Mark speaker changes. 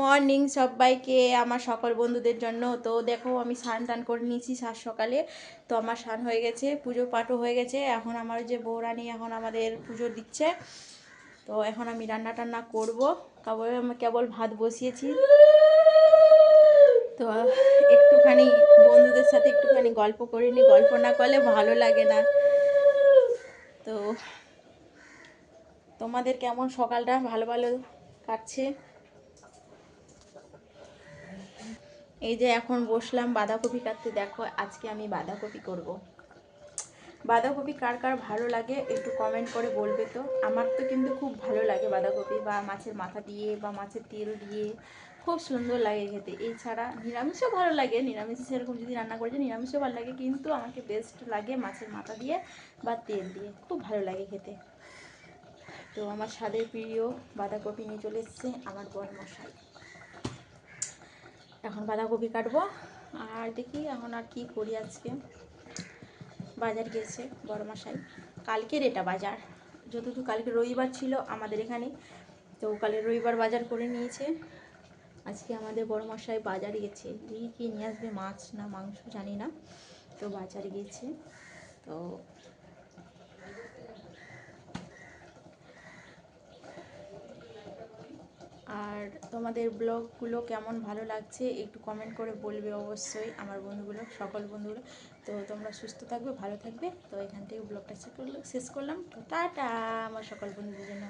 Speaker 1: Morning সবাইকে, আমার সকল বন্ধুদের জন্য। তো দেখো, আমি স্নান টান করে নিয়েছি সাত সকালে। তো আমার স্নান হয়ে গেছে, পুজো পাঠও হয়ে গেছে। এখন আমার যে বৌরানি এখন আমাদের পুজো দিচ্ছে। তো এখন আমি রান্না টান্না করব। কেবল আমি কেবল ভাত বসিয়েছি। তো একটুখানি বন্ধুদের সাথে একটুখানি গল্প করে নি। গল্প না করলে ভালো লাগে না। তো তোমাদের কেমন সকালটা? ভালো ভালো কাটছে? এই যে এখন বসলাম বাঁধাকপি কাটতে, দেখো আজকে আমি বাঁধাকপি করব। বাঁধাকপি কার কার ভালো লাগে একটু কমেন্ট করে বলবে তো। আমার তো কিন্তু খুব ভালো লাগে বাঁধাকপি বা মাছের মাথা দিয়ে বা মাছের তেল দিয়ে। খুব সুন্দর লাগে খেতে। এছাড়া নিরামিষও ভালো লাগে। নিরামিষ সেরকম যদি রান্না করেছে নিরামিষও ভালো লাগে, কিন্তু আমাকে বেস্ট লাগে মাছের মাথা দিয়ে বা তেল দিয়ে। খুব ভালো লাগে খেতে। তো আমার স্বাদের প্রিয় বাঁধাকপি নিয়ে চলে এসছে আমার বর মশাই এখন বাঁধাকপি কাটবো। আর দেখি এখন আর কি করি আজকে। বাজার গেছে বড় মশাই কালকের এটা বাজার। যতটুকু কালকে রবিবার ছিল আমাদের এখানে, তো কালে রবিবার বাজার করে নিয়েছে। আজকে আমাদের বড় মশাই বাজারে গেছে। দেখি কি নিয়ে আসবে মাছ না মাংস জানি না। তো বাজার গেছে। তো আর তোমাদের ব্লগগুলো কেমন ভালো লাগছে একটু কমেন্ট করে বলবে অবশ্যই আমার বন্ধুগুলো, সকল বন্ধুগুলো। তো তোমরা সুস্থ থাকবে, ভালো থাকবে। তো এখান থেকে ব্লগটা শেষ করলাম। তো টাটা, আমার সকল বন্ধুদের জন্য।